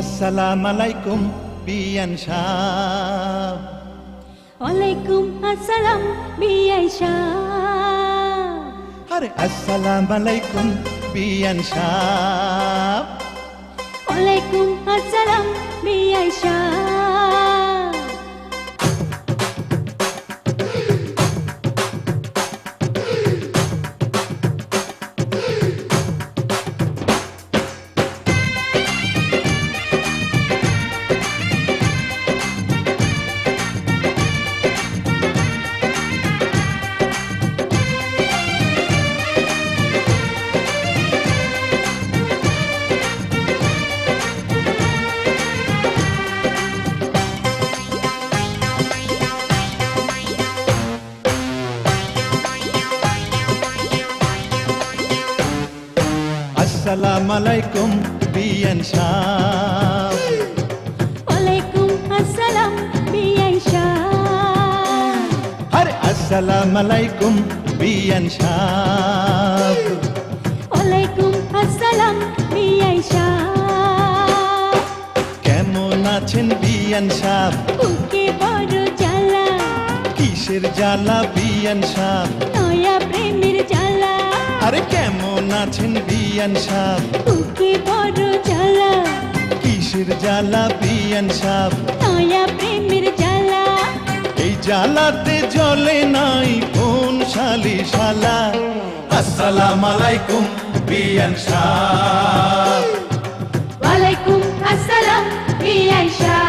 আসসালাম আলাইকুম বিয়ান সাহ। ওয়ালাইকুম আসসালাম বিয়ান সাহ। আরে আসসালাম আলাইকুম বিয়ান সাহ। ওয়ালাইকুম আসসালাম বিয়ান শাহ আসসালাম আলাইকুম বিয়ান সাহ। ওয়ালাইকুম আসসালাম বিআই শাহ আরে আসসালাম আলাইকুম বিয়ান সাহ। ওয়ালাইকুম আসসালাম বিআই শাহ কেমন আছেন বিয়ান সাহ? বুকে বড় জ্বালা। কিসের জ্বালা বিয়ান সাহ? নয়া প্রেমের জ্বালা। আরে কেমন আছেন বিয়ান সাহ? বুকে বড় জ্বালা। কিসের জ্বালা বিয়ান সাহ? নয়া প্রেমের জ্বালা। এই জ্বালাতে জ্বলে নাই কোন শালি শালা আসসালাম আলাইকুম বিয়ান সাহ। ওয়ালাইকুম আসসালাম বিআই শাহ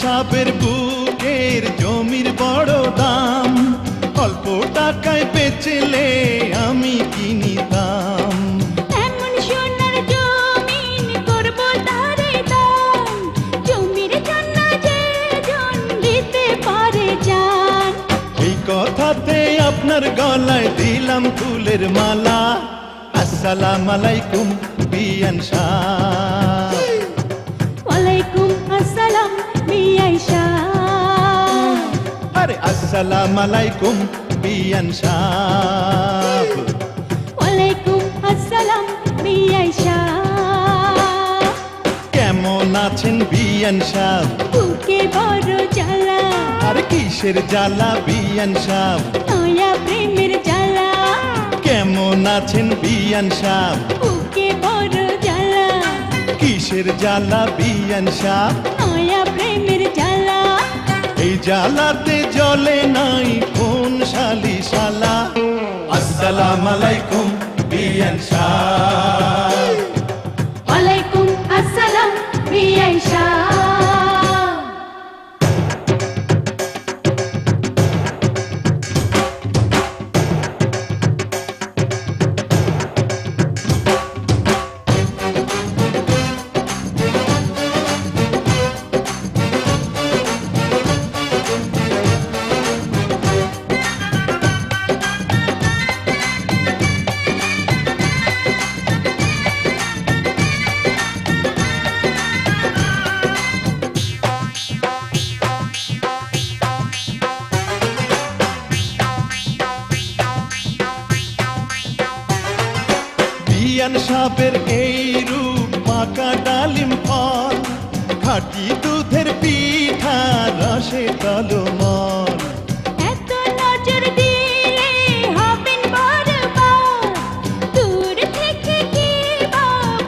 সাহেবের বুকের জমির বড় দাম। অল্প টাকায় বেচলে আমি কিনিতাম। এমন সোনার জমিন করব তারে দান জমির জন্য যে জন দিতে পারে জান। এই কথাতে আপনার গলায় দিলাম ফুলের মালা। আসসালাম আলাইকুম বিয়ান ওয়ালাইকুম আসসালাম বিআই শাহ আরে আসসালাম আলাইকুম বিয়ান সাহ ওয়ালাইকুম আসসালাম বিআই শাহ কেমন আছেন বিয়ান সাহ বুকে বড় জ্বালা। আর কিসের জ্বালা বিয়ান সাহ নয়া প্রেমের জ্বালা। কেমন আছেন বিয়ান সাহ বুকে বড় কিসের জ্বালা বিয়ান মায়া প্রেমের জ্বালা। এই জ্বালাতে জলে নাই কোন শালি শালা আসসালাম আলাইকুম বিয়ান সাপের এই রূপ পাকা ডালিম ফল খাটি দুধের পিঠা রসে তলমল। এত নজর দিলে হবেন বরবাদ দূর থেকে কি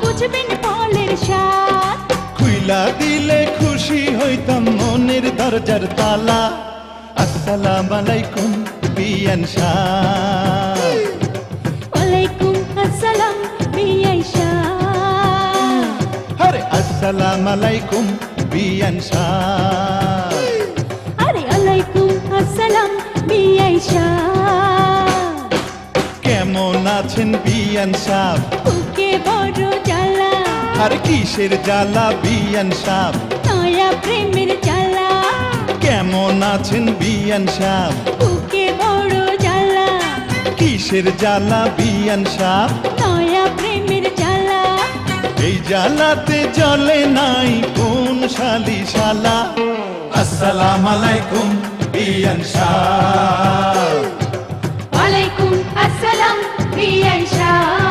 বুঝবেন ফলের স্বাদ। খুইলা দিলে খুশি হইতাম মনের দরজার তালা। আসসালাম আলাইকুম বিয়ান সাহ। ওয়ালাইকুম আসসালাম আসসালাম আলাইকুম বিয়ান সাহ আরে আলাইকুম আসসালাম বিয়াই সাহ কেমন আছেন বিয়ান সাহ বুকে বড় জ্বালা। আর কিসের জ্বালা বিয়ান সাহ নয়া প্রেমের জ্বালা। কেমন আছেন বিয়ান সাহ বুকে বড় জ্বালা। কিসের জ্বালা বিয়ান সাহ নয়া প্রেমের জ্বালা। এই জ্বালাতে জলে নাই কোন শালি শালা আসসালাম আলাইকুম, বিয়ান শাহ। আলাইকুম আসসালাম, বিয়ান সাহ